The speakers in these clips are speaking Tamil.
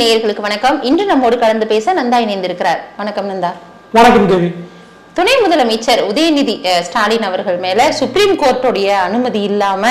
நேயர்களுக்கு வணக்கம். இன்று நம்மோடு கலந்து பேச நந்தா இணைந்திருக்கிறார். வணக்கம் நந்தா. வணக்கம் தேவி. துணை முதலமைச்சர் உதயநிதி ஸ்டாலின் அவர்கள் மேல சுப்ரீம் கோர்ட்டுடைய அனுமதி இல்லாம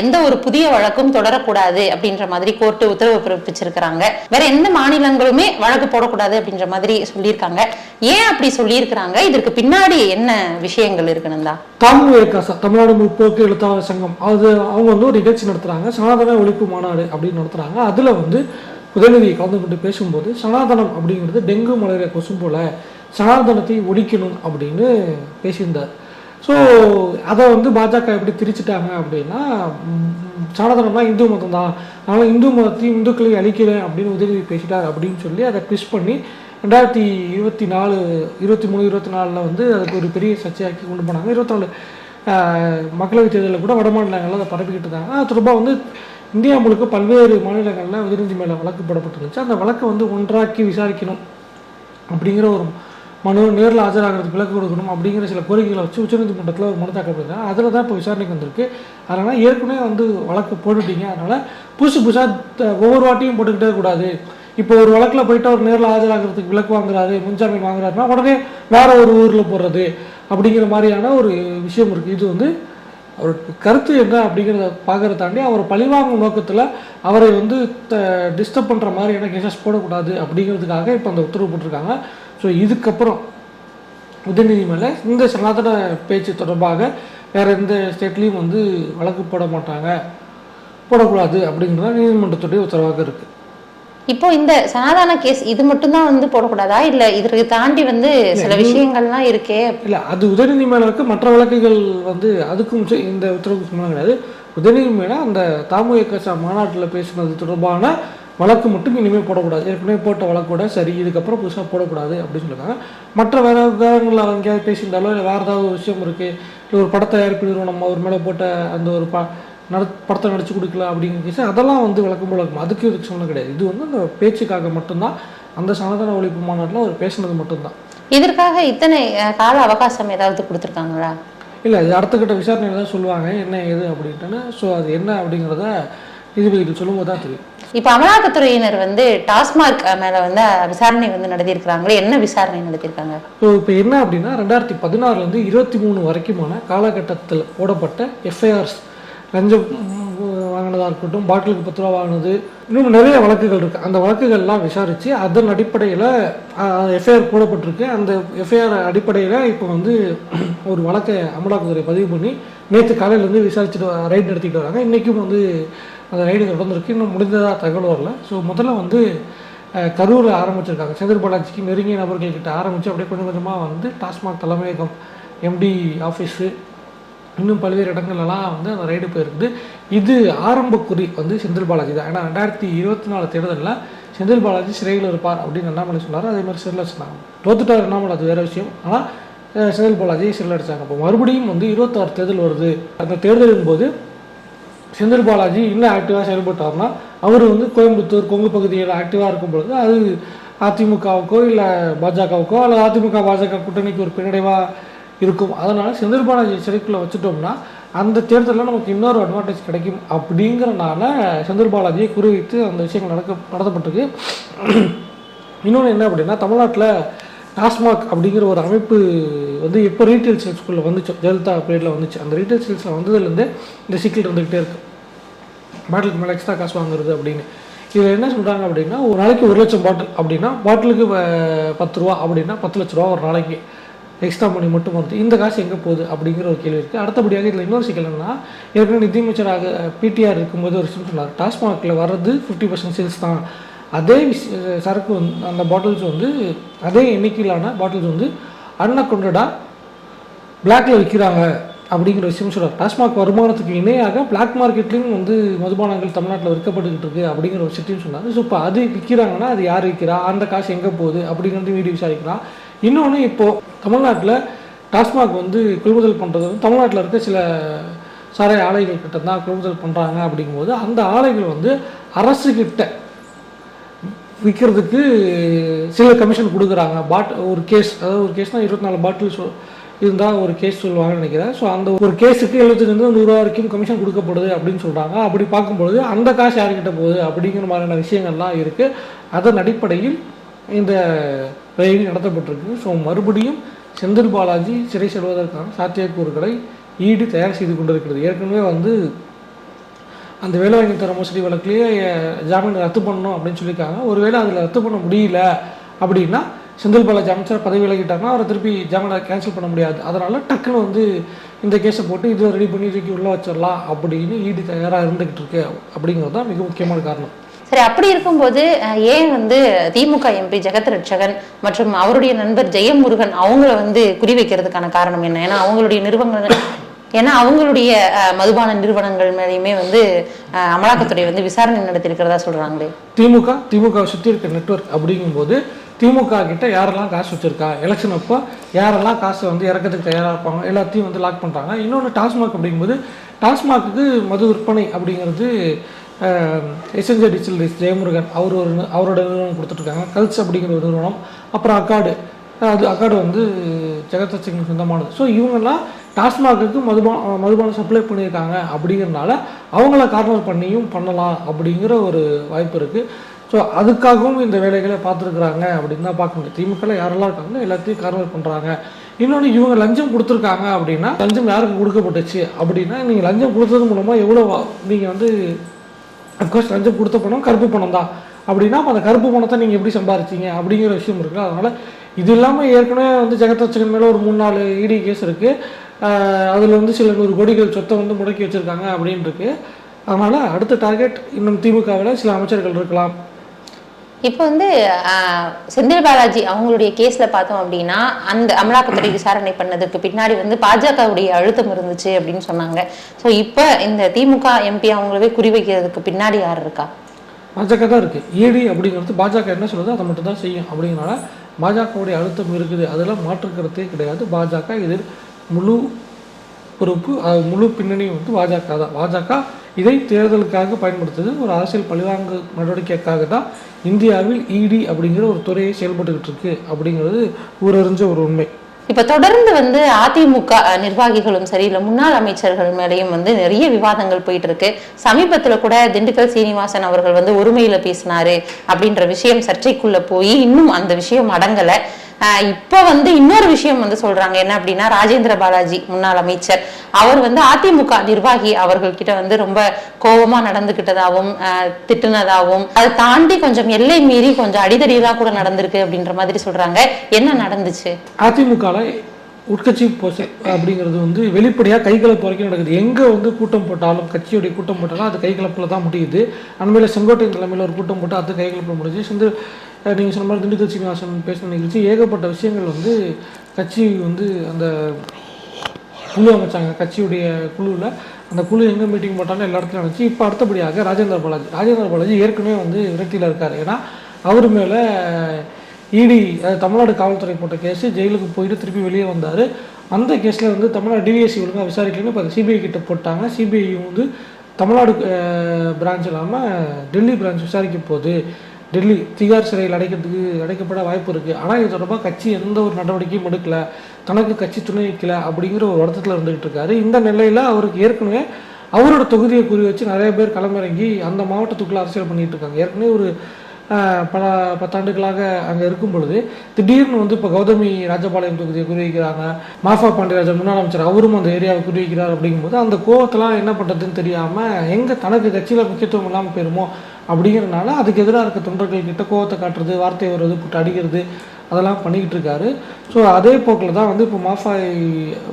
எந்த ஒரு புதிய வழக்கும் தொடரக்கூடாது அப்படின்ற மாதிரி கோர்ட்டு உத்தரவு பிறப்பிச்சிருக்கிறாங்க. வேற எந்த மாநிலங்களுமே வழக்கு போடக்கூடாது அப்படின்ற மாதிரி சொல்லியிருக்காங்க. ஏன் அப்படி சொல்லியிருக்கிறாங்க? இதற்கு பின்னாடி என்ன விஷயங்கள் இருக்கு நந்தா? தமிழ் தமிழ்நாடு முற்போக்கு எழுத்தாளர் சங்கம். அது அவங்க வந்து ஒரு நிகழ்ச்சி நடத்துறாங்க. சனாதன ஒழிப்பு மாநாடு அப்படின்னு நடத்துறாங்க. அதுல வந்து உதயநிதி கலந்து கொண்டு பேசும்போது சனாதனம் அப்படிங்கிறது டெங்கு மலேரியா கொசும் போல சனாதனத்தை ஒழிக்கணும் அப்படின்னு பேசியிருந்தார். ஸோ அதை வந்து பாஜக எப்படி திரிச்சிட்டாங்க அப்படின்னா சனாதனம்னா இந்து மதம் தான். அதனால் இந்து மதத்தையும் இந்துக்களையும் அழிக்கிறேன் அப்படின்னு உதயநிதி பேசிட்டார் அப்படின்னு சொல்லி அதை ட்விஸ்ட் பண்ணி ரெண்டாயிரத்தி இருபத்தி நாலு இருபத்தி மூணு இருபத்தி நாலில் வந்து அதுக்கு ஒரு பெரிய சர்ச்சையாக்கி கொண்டு போனாங்க. இருபத்தி நாலு மக்களவைத் தேர்தலில் கூட வடமாநிலங்களில் அதை பரப்பிக்கிட்டு இருந்தாங்க. அது தொடர்பாக வந்து இந்தியா முழுக்க பல்வேறு மாநிலங்களில் உதயநிதி மேலே வழக்கு போடப்பட்டிருந்துச்சு அந்த வழக்கை வந்து ஒன்றாக்கி விசாரிக்கணும் அப்படிங்கிற ஒரு மனு நேரில் ஆஜராகிறதுக்கு விலக்கு கொடுக்கணும் அப்படிங்கிற சில கோரிக்கைகளை வச்சு உச்சநீதிமன்றத்தில் ஒரு மனு தாக்கல் அதில் தான் இப்போ விசாரணைக்கு வந்திருக்கு. அதனால் ஏற்கனவே வந்து வழக்கு போட்டுட்டீங்க. அதனால் புதுசு புதுசாக ஒவ்வொரு வாட்டியும் போட்டுக்கிட்டே கூடாது. இப்போ ஒரு வழக்கில் போயிட்டு அவர் நேரில் ஆஜராகிறதுக்கு விலக்கு வாங்குறாரு முன்ஜாமீன் வாங்குறாருன்னா உடனே வேற ஒரு ஊரில் போடுறது அப்படிங்கிற மாதிரியான ஒரு விஷயம் இருக்குது இது வந்து அவருக்கு கருத்து என்ன அப்படிங்கிறத பார்க்கறத தாண்டி அவரை பழிவாங்கும் நோக்கத்தில் அவரை வந்து த டிஸ்டர்ப் பண்ணுற மாதிரியான கேசஸ் போடக்கூடாது அப்படிங்கிறதுக்காக இப்போ அந்த உத்தரவு போட்டிருக்காங்க. ஸோ இதுக்கப்புறம் உதயநிதி மேலே இந்த சனாதன பேச்சு தொடர்பாக வேறு எந்த ஸ்டேட்லேயும் வந்து வழக்கு போட மாட்டாங்க. போடக்கூடாது அப்படிங்கிறது நீதிமன்றத்துடைய உத்தரவாக இருக்குது இப்போ இந்த சனாதன கேஸ் இது மட்டும்தான் வந்து போடக்கூடாதா? இல்ல இதற்கு தாண்டி வந்து சில விஷயங்கள்லாம் இருக்கே? இல்லை அது உதயநிதி இருக்க மற்ற வழக்குகள் வந்து அதுக்கும் இந்த உத்தரவுக்கு சம்பந்தம் கிடையாது. உதயநிதி மேலே அந்த தாமுக மாநாட்டில் பேசுனது தொடர்பான வழக்கு மட்டும் இனிமேல் போடக்கூடாது. ஏற்கனவே போட்ட வழக்கூட சரி இதுக்கப்புறம் புதுசாக போடக்கூடாது அப்படின்னு சொல்லியிருக்காங்க. மற்ற வேற விவகாரங்களில் அவங்க எங்கேயாவது பேசியிருந்தாலோ இல்லை வேறு ஏதாவது ஒரு விஷயம் இருக்குது இல்லை ஒரு படத்தை தயாரிப்பு நிறுவனம் அவர் மேலே போட்ட அந்த ஒரு ப நட படத்தை நடிச்சு கொடுக்கல அப்படிங்கிற கேஸ் அதெல்லாம் வந்து விளக்கம் போல இருக்கும். அதுக்கு இதுக்கு சம்மந்தம் கிடையாது. இது வந்து அந்த பேச்சுக்காக மட்டும்தான். அந்த சனாதன ஒழிப்பு மாநாட்டில் அவர் பேசுனது மட்டும்தான். இதற்காக இத்தனை கால அவகாசம் ஏதாவது கொடுத்துருக்காங்களா? இல்லை இது அடுத்த கட்ட விசாரணையில் தான் சொல்லுவாங்க. என்ன ஏது அப்படின்ட்டுன்னு. ஸோ அது என்ன அப்படிங்கிறத நீதிபதிகள் சொல்லும்போது தான் தெரியும். இப்ப அமலாக்கத்துறையினர் வந்து டாஸ்மார்க் அஹ், மேல வந்து விசாரணை வந்து நடத்தியிருக்கிறாங்களே என்ன விசாரணை நடத்தியிருக்காங்க? ஸோ இப்போ என்ன அப்படின்னா ரெண்டாயிரத்தி பதினாறுலேருந்து இருபத்தி மூணு வரைக்குமான காலகட்டத்தில் போடப்பட்ட எஃப்ஐஆர்ஸ் லஞ்சம் வாங்கினதாக இருக்கட்டும் பாட்டிலுக்கு பத்து ரூபா வாங்கினது இன்னும் நிறைய வழக்குகள் இருக்குது அந்த வழக்குகள்லாம் விசாரித்து அதன் அடிப்படையில் எஃப்ஐஆர் போடப்பட்டிருக்கு. அந்த எஃப்ஐஆர் அடிப்படையில் இப்போ வந்து ஒரு வழக்கை அமலாக்கத்துறை பதிவு பண்ணி நேற்று காலையிலேருந்து விசாரிச்சுட்டு ரைடு நடத்திட்டு வராங்க. இன்றைக்கும் வந்து அந்த ரைடு தொடர்ந்துருக்கு இன்னும் முடிந்ததாக தகவல் வரல. ஸோ முதல்ல வந்து கரூரில் ஆரம்பிச்சிருக்காங்க. செந்தில் பாலாஜிக்கு நெருங்கிய நபர்கள்கிட்ட ஆரம்பித்து அப்படியே கொஞ்சம் கொஞ்சமாக வந்து டாஸ்மாக் தலைமையகம் எம்டி ஆஃபீஸு இன்னும் பல்வேறு இடங்கள்லாம் வந்து அந்த ரைடு போயிருந்து இது ஆரம்ப குறி வந்து செந்தில் பாலாஜி தான். ஏன்னா ரெண்டாயிரத்தி இருபத்தி நாலு தேர்தலில் செந்தில் பாலாஜி சிறையில் இருப்பார் அப்படின்னு அண்ணாமலை சொன்னார். அதே மாதிரி சிறையில் சொன்னாங்க. தோத்துட்டார் அண்ணாமலை அது வேற விஷயம். ஆனால் செந்தில் பாலாஜி சிறையில் அடித்தாங்க அப்போ மறுபடியும் வந்து இருபத்தாறு தேர்தல் வருது. அந்த தேர்தலின் போது செந்தில் பாலாஜி இன்னும் ஆக்டிவாக செயல்பட்டார்னா அவர் வந்து கோயம்புத்தூர் கொங்கு பகுதியில் ஆக்டிவாக இருக்கும் பொழுது அது அதிமுகவுக்கோ இல்லை பாஜகவுக்கோ அல்லது அதிமுக பாஜக கூட்டணிக்கு ஒரு பின்னடைவாக இருக்கும். அதனால் செந்தில் பாலாஜி சிறைக்குள்ளே வச்சுட்டோம்னா அந்த தேர்தலில் நமக்கு இன்னொரு அட்வான்டேஜ் கிடைக்கும் அப்படிங்கிறனால செந்தில் பாலாஜியை குறிவைத்து அந்த விஷயங்கள் நடக்க நடத்தப்பட்டிருக்கு. இன்னொன்று என்ன அப்படின்னா தமிழ்நாட்டில் டாஸ்மாக் அப்படிங்கிற ஒரு அமைப்பு வந்து இப்போ ரீட்டைல் சேல்ஸ்குள்ளே வந்துச்சு. ஜெயலலிதா பீரியடில் வந்துச்சு. அந்த ரீட்டைல் சேல்ஸில் வந்ததுலேருந்தே இந்த சிக்கல் இருந்துக்கிட்டே இருக்கு. பாட்டிலுக்கு மேலே எக்ஸ்ட்ரா காசு வாங்குறது அப்படின்னு. இதில் என்ன சொல்கிறாங்க அப்படின்னா ஒரு நாளைக்கு ஒரு லட்சம் பாட்டில் அப்படின்னா பாட்டிலுக்கு பத்து ரூபா அப்படின்னா பத்து லட்ச ரூபா ஒரு நாளைக்கு. எக்ஸ்ட்ரா மணி மட்டும் வருது. இந்த காசு எங்கே போகுது அப்படிங்கிற ஒரு கேள்வி இருக்குது அடுத்தபடியாக இதில் இன்னொரு சிக்கல் என்னன்னா ஏற்கனவே நிதியமைச்சராக பிடிஆர் இருக்கும்போது ஒரு சொன்னார். டாஸ்மாகில் வர்றது ஃபிஃப்டி பர்சன்ட் சேல்ஸ் தான். அதே சரக்கு வந்து அந்த பாட்டில்ஸ் வந்து அதே எண்ணிக்கையிலான பாட்டில்ஸ் வந்து அன்அக்கௌண்டடாக பிளாக்ல விற்கிறாங்க அப்படிங்கிற விஷயம் சொல்கிறார் டாஸ்மாக் வருமானத்துக்கு இணையாக பிளாக் மார்க்கெட்லேயும் வந்து மதுபானங்கள் தமிழ்நாட்டில் விற்கப்பட்டுக்கிட்டு இருக்குது அப்படிங்கிற ஒரு விஷயத்தையும் சொன்னார். ஸோ இப்போ அது விற்கிறாங்கன்னா அது யார் விற்கிறா அந்த காசு எங்கே போகுது? அப்படிங்கிறது வீடியோ விசாரிக்கலாம். இன்னொன்று இப்போது தமிழ்நாட்டில் டாஸ்மாக் வந்து கொள்முதல் பண்ணுறது வந்து தமிழ்நாட்டில் இருக்க சில சாராய ஆலைகள் கிட்ட தான் கொள்முதல் பண்ணுறாங்க அப்படிங்கும்போது அந்த ஆலைகள் வந்து அரசுக்கிட்ட விற்கிறதுக்கு சில கமிஷன் கொடுக்குறாங்க. பாட் ஒரு கேஸ் அதாவது ஒரு கேஸ்னால் இருபத்தி நாலு பாட்டில் சொல் இருந்தால் ஒரு கேஸ் சொல்லுவாங்கன்னு நினைக்கிறேன். ஸோ அந்த ஒரு கேஸுக்கு எழுபத்தஞ்சு நூறுரூவா வரைக்கும் கமிஷன் கொடுக்கப்படுது அப்படின்னு சொல்கிறாங்க அப்படி பார்க்கும்பொழுது அந்த காசு யார்கிட்ட போகுது? அப்படிங்கிற மாதிரியான விஷயங்கள்லாம் இருக்குது அதன் அடிப்படையில் இந்த ரெய்டு நடத்தப்பட்டிருக்கு. ஸோ மறுபடியும் செந்தில் பாலாஜி சிறை செல்வதற்கான சாத்தியக்கூறுகளை ஈடு தயார் செய்து கொண்டிருக்கிறது. ஏற்கனவே வந்து அந்த வேலை வாங்கி தர மோசடி வழக்குலேயே ஜாமீன் ரத்து பண்ணணும் அப்படின்னு சொல்லியிருக்காங்க. ஒருவேளை அதில் ரத்து பண்ண முடியல அப்படின்னா செந்தில் பாலாஜி அமைச்சர் பதவி விலகிட்டாங்கன்னா அவரை திருப்பி ஜாமீனை கேன்சல் பண்ண முடியாது. அதனால டக்குன்னு வந்து இந்த கேஸை போட்டு இதை ரெடி பண்ணி தூக்கி உள்ளே வச்சிடலாம் அப்படின்னு ஈடு தயாராக இருந்துகிட்டு இருக்கு அப்படிங்கிறது தான் மிக முக்கியமான காரணம். சரி அப்படி இருக்கும்போது ஏன் வந்து திமுக எம்பி ஜெகத் ரட்சகன் மற்றும் அவருடைய நண்பர் ஜெயமுருகன் அவங்கள வந்து குறிவைக்கிறதுக்கான காரணம் என்ன? ஏன்னா அவங்களுடைய நிறுவனங்கள் ஏன்னா அவங்களுடைய மதுபான நிறுவனங்கள் மேலேயுமே வந்து அமலாக்கத்துறை வந்து விசாரணை நடத்தியிருக்கிறதா சொல்றாங்களே? திமுக திமுக சுற்றி இருக்க நெட்வொர்க் அப்படிங்கும்போது திமுக கிட்ட யாரெல்லாம் காசு வச்சிருக்கா? எலெக்ஷன் அப்போ யாரெல்லாம் காசு வந்து இறக்கிறதுக்கு தயாராக இருப்பாங்க? எல்லாத்தையும் வந்து லாக் பண்ணுறாங்க இன்னொன்று டாஸ்மாக் அப்படிங்கும்போது டாஸ்மாக்கு மது விற்பனை அப்படிங்கிறது எசென்சியல் டிஜிட்டல் ஜெயமுருகன் அவர் ஒரு அவரோட நிறுவனம் கொடுத்துட்ருக்காங்க. கல்ஸ் அப்படிங்கிற ஒரு நிறுவனம். அப்புறம் அக்காடு அது அக்காடு வந்து ஜெகதச்சிங் சொந்தமானது. ஸோ இவங்கெல்லாம் டாஸ்மாகுக்கு மதுபான மதுபானம் சப்ளை பண்ணியிருக்காங்க அப்படிங்கிறனால அவங்கள கார்னர் பண்ணியும் பண்ணலாம் அப்படிங்கிற ஒரு வாய்ப்பு இருக்குது ஸோ அதுக்காகவும் இந்த வேலைகளை பார்த்துருக்குறாங்க அப்படின்னு தான் பார்க்க முடியும் திமுகவில் யாரெல்லாம் இருக்காங்களோ எல்லாத்தையும் கார்னர் பண்ணுறாங்க இன்னொன்று இவங்க லஞ்சம் கொடுத்துருக்காங்க அப்படின்னா லஞ்சம் யாருக்கு கொடுக்கப்பட்டுச்சு அப்படின்னா நீங்கள் லஞ்சம் கொடுத்தது மூலமாக எவ்வளோ நீங்கள் வந்து அஃப்கோர்ஸ் லஞ்சம் கொடுத்த பணம் கருப்பு பணம் தான் அப்படின்னா அந்த கருப்பு பணத்தை நீங்கள் எப்படி சம்பாரிச்சீங்க? அப்படிங்கிற விஷயம் இருக்குது அதனால் இது இல்லாமல் ஏற்கனவே வந்து ஜெகதச்சகன் மேலே ஒரு மூணு நாலு இடி கேஸ் இருக்குது அதில் வந்து சில நூறு கோடிகள் சொத்தை வந்து முடக்கி வச்சுருக்காங்க அப்படின்னு இருக்குது அதனால் அடுத்த டார்கெட் இன்னும் திமுகவில் சில அமைச்சர்கள் இருக்கலாம். இப்போ வந்து செந்தில் பாலாஜி அவங்களுடைய கேஸில் பார்த்தோம் அப்படின்னா அந்த அமலாக்கத்துறை விசாரணை பண்ணதுக்கு பின்னாடி வந்து பாஜகவுடைய அழுத்தம் இருந்துச்சு அப்படின்னு சொன்னாங்க. ஸோ இப்போ இந்த திமுக எம்பி அவங்களவே குறிவைக்கிறதுக்கு பின்னாடி யார் இருக்கா? பாஜக தான் இருக்குது ஏடி அப்படிங்கிறது பாஜக என்ன சொல்லுதோ அதை மட்டும் தான் செய்யும். அப்படிங்கிறனால பாஜகவுடைய அழுத்தம் இருக்குது. அதெல்லாம் மாற்றுக்கிறதே கிடையாது. பாஜக இதில் முழு பொறுப்பு முழு பின்னணியும் வந்து பாஜக தான். பாஜக இதை தேர்தலுக்காக பயன்படுத்துது. ஒரு அரசியல் பழிவாங்கு நடவடிக்கைக்காக தான் இந்தியாவில் இடி அப்படிங்கிற ஒரு துறையை செயல்பட்டுக்கிட்டு இருக்கு அப்படிங்கிறது ஊரறிஞ்ச ஒரு உண்மை. இப்ப தொடர்ந்து வந்து அதிமுக நிர்வாகிகளும் சரி இல்ல முன்னாள் அமைச்சர்கள் மேலேயும் வந்து நிறைய விவாதங்கள் போயிட்டு இருக்கு. சமீபத்துல கூட திண்டுக்கல் சீனிவாசன் அவர்கள் வந்து ஒருமையில பேசினாரு அப்படின்ற விஷயம் சர்ச்சைக்குள்ள போய் இன்னும் அந்த விஷயம் அடங்கலை. இப்போ வந்து இன்னொரு விஷயம் வந்து சொல்றாங்க. என்ன அப்படின்னா ராஜேந்திர பாலாஜி முன்னாள் அமைச்சர். அவர் வந்து அதிமுக நிர்வாகி. அவர்கள்கிட்ட வந்து ரொம்ப கோபமா நடந்துகிட்டதாகவும் திட்டுனதாகவும் அதை தாண்டி கொஞ்சம் எல்லை மீறி கொஞ்சம் அடிதடியெல்லாம் கூட நடந்திருக்கு அப்படின்ற மாதிரி சொல்றாங்க. என்ன நடந்துச்சு? அதிமுகவில் உட்கட்சி அப்படிங்கிறது வந்து வெளிப்படையாக கைகலப்பு வரைக்கும் நடக்குது. எங்கே வந்து கூட்டம் போட்டாலும் கட்சியுடைய கூட்டம் போட்டாலும் அது கைகலப்பில் தான் முடியுது. அண்மையில் செங்கோட்டை தலைமையில் ஒரு கூட்டம் போட்டு அது கைகலப்பில் முடிஞ்சு செந்து நீங்கள் சொன்ன மாதிரி திண்டுக்கல் சீனிவாசன் பேசின நிகழ்ச்சி ஏகப்பட்ட விஷயங்கள் வந்து கட்சி வந்து அந்த குழு அமைச்சாங்க. கட்சியுடைய குழுவில் அந்த குழு எங்கே மீட்டிங் போட்டாலும் எல்லா இடத்துலையும் நடந்துச்சு. இப்போ அடுத்தபடியாக ராஜேந்திர பாலாஜி. ராஜேந்திர பாலாஜி ஏற்கனவே வந்து விரக்தியில் இருக்கார். ஏன்னா அவர் மேலே இடி தமிழ்நாடு காவல்துறை போட்ட கேஸு ஜெயிலுக்கு போயிட்டு திருப்பி வெளியே வந்தார். அந்த கேஸில் வந்து தமிழ்நாடு டிவிஎஸ்சி ஒழுங்காக விசாரிக்கலன்னு இப்போ சிபிஐ கிட்ட போட்டாங்க. சிபிஐ வந்து தமிழ்நாடு பிரான்ச் இல்லாமல் டெல்லி பிரான்ச் விசாரிக்க போகுது டெல்லி திகார் சிறையில் அடைக்கிறதுக்கு அடைக்கப்பட வாய்ப்பு இருக்குது ஆனால் இது தொடர்பாக கட்சி எந்த ஒரு நடவடிக்கையும் எடுக்கல. தனக்கு கட்சி துணை வைக்கல அப்படிங்கிற ஒரு வருத்தத்தில் இருந்துகிட்டு இருக்காரு. இந்த நிலையில் அவருக்கு ஏற்கனவே அவரோட தொகுதியை குறி வச்சு நிறைய பேர் களமிறங்கி அந்த மாவட்டத்துக்குள்ளே அரசியல் பண்ணிட்டு இருக்காங்க. ஏற்கனவே ஒரு பல பத்தாண்டுகளாக அங்கே இருக்கும் பொழுது திடீர்னு வந்து இப்போ கௌதமி ராஜபாளையம் தொகுதியை குறிவிக்கிறாங்க மாஃபா பாண்டியராஜன் முன்னாள் அமைச்சர் அவரும் அந்த ஏரியாவை குறிவிக்கிறார் அப்படிங்கும்போது அந்த கோவத்தெல்லாம் என்ன பண்ணுறதுன்னு தெரியாமல் எங்கே தனக்கு கட்சியில் முக்கியத்துவம் இல்லாமல் போயிருமோ அப்படிங்கிறனால அதுக்கு எதிராக இருக்க தொண்டர்கள் கிட்ட கோவத்தை காட்டுறது வார்த்தை வருவது புட்டு அடிக்கிறது அதெல்லாம் பண்ணிக்கிட்டு இருக்காரு. ஸோ அதே போக்கில் தான் வந்து இப்போ மாஃபாய்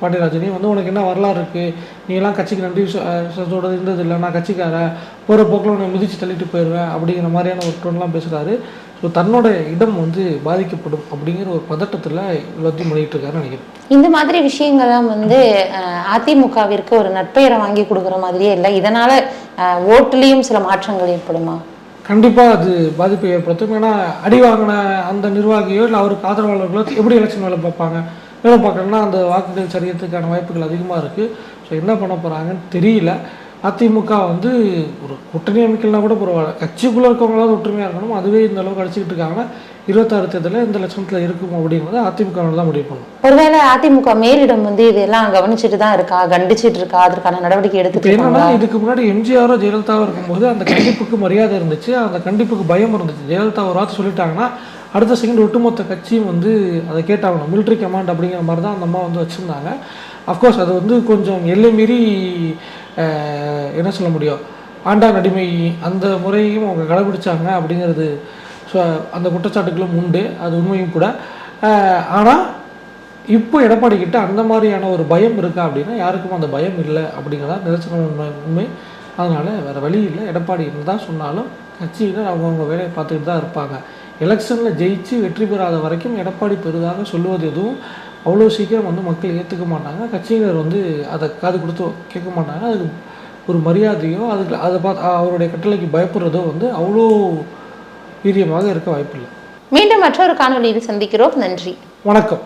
பாண்டியராஜனையும் வந்து உனக்கு என்ன வரலாறு இருக்குது நீ எல்லாம் கட்சிக்கு நன்றி இருந்தது இல்லை நான் கட்சிக்காரன். போகிற போக்கில் உன்னை மிதிச்சு தள்ளிட்டு போயிடுவேன் அப்படிங்கிற மாதிரியான ஒரு டோன்லாம் பேசுகிறாரு ஸோ தன்னோட இடம் வந்து பாதிக்கப்படும் அப்படிங்கிற ஒரு பதட்டத்தில் எல்லாத்தையும் பண்ணிகிட்டு இருக்காருன்னு நினைக்கிறேன். இந்த மாதிரி விஷயங்கள்லாம் வந்து அதிமுகவிற்கு ஒரு நற்பெயரை வாங்கி கொடுக்குற மாதிரியே இல்லை. இதனால ஓட்டுலயும் சில மாற்றங்கள் ஏற்படுமா? கண்டிப்பாக அது பாதிப்பை ஏற்படுத்தும். ஏன்னா அடி வாங்கின அந்த நிர்வாகியோ இல்லை அவருக்கு ஆதரவாளர்களோ எப்படி எலெக்ஷன் வேலை பார்ப்பாங்க? வேலை பார்க்கணும்னா அந்த வாக்குகள் சரியறதுக்கான வாய்ப்புகள் அதிகமாக இருக்குது ஸோ என்ன பண்ண போகிறாங்கன்னு தெரியல. அதிமுக வந்து ஒரு கூட்டணி அமைக்கலாம் கூட பரவாயில்ல. கட்சிக்குள்ளே இருக்கவங்களாவது ஒற்றுமையாக இருக்கணும். அதுவே இந்த அளவுக்கு அடிச்சுக்கிட்டு இருக்காங்கன்னா இருபத்தாறு தேர்தலில் இந்த லட்சணத்தில் இருக்கும் அப்படிங்கிறத அதிமுக தான் முடிவு பண்ணும் ஒருவேளை அதிமுக மேலிடம் வந்து இதெல்லாம் கவனிச்சுட்டு தான் இருக்கா? கண்டிச்சிட்டு இருக்கா? அதற்கான நடவடிக்கை எடுத்துட்டு என்னன்னா இதுக்கு முன்னாடி எம்ஜிஆரோ ஜெயலலிதாவோ இருக்கும்போது அந்த கண்டிப்புக்கு மரியாதை இருந்துச்சு. அந்த கண்டிப்புக்கு பயம் இருந்துச்சு. ஜெயலலிதா ஒரு வார்த்தை சொல்லிட்டாங்கன்னா அடுத்த செகண்ட் ஒட்டுமொத்த கட்சியும் வந்து அதை கேட்டாகணும். military கமாண்ட் அப்படிங்கிற மாதிரி தான் அந்த அம்மா வந்து வச்சுருந்தாங்க. அஃப்கோர்ஸ் அது வந்து கொஞ்சம் எல்லை மீறி என்ன சொல்ல முடியும்? ஆண்டான் அடிமை அந்த முறையும் அவங்க கடைபிடிச்சாங்க அப்படிங்கிறது ஸோ அந்த குற்றச்சாட்டுகளும் உண்டு. அது உண்மையும் கூட. ஆனால் இப்போ எடப்பாடி கிட்ட அந்த மாதிரியான ஒரு பயம் இருக்கா அப்படின்னா யாருக்கும் அந்த பயம் இல்லை அப்படிங்கிறதா நிதர்சன உண்மை உண்மை. அதனால் வேறு வழி இல்லை. எடப்பாடி என்னதான் சொன்னாலும் கட்சியினர் அவங்கவுங்க வேலையை பார்த்துக்கிட்டு தான் இருப்பாங்க. எலெக்ஷனில் ஜெயிச்சு வெற்றி பெறாத வரைக்கும் எடப்பாடி பெரிதாக சொல்லுவது எதுவும் அவ்வளோ சீக்கிரம் வந்து மக்கள் ஏற்றுக்க மாட்டாங்க. கட்சியினர் வந்து அதை காது கொடுத்து கேட்க மாட்டாங்க. அதுக்கு ஒரு மரியாதையோ அதுக்கு அதை பார்த்து அவருடைய கட்டளைக்கு பயப்படுறதோ வந்து அவ்வளோ வீரியமாக இருக்க வாய்ப்பில்லை. மீண்டும் மற்றொரு காணொளியில் சந்திக்கிறோம். நன்றி. வணக்கம்.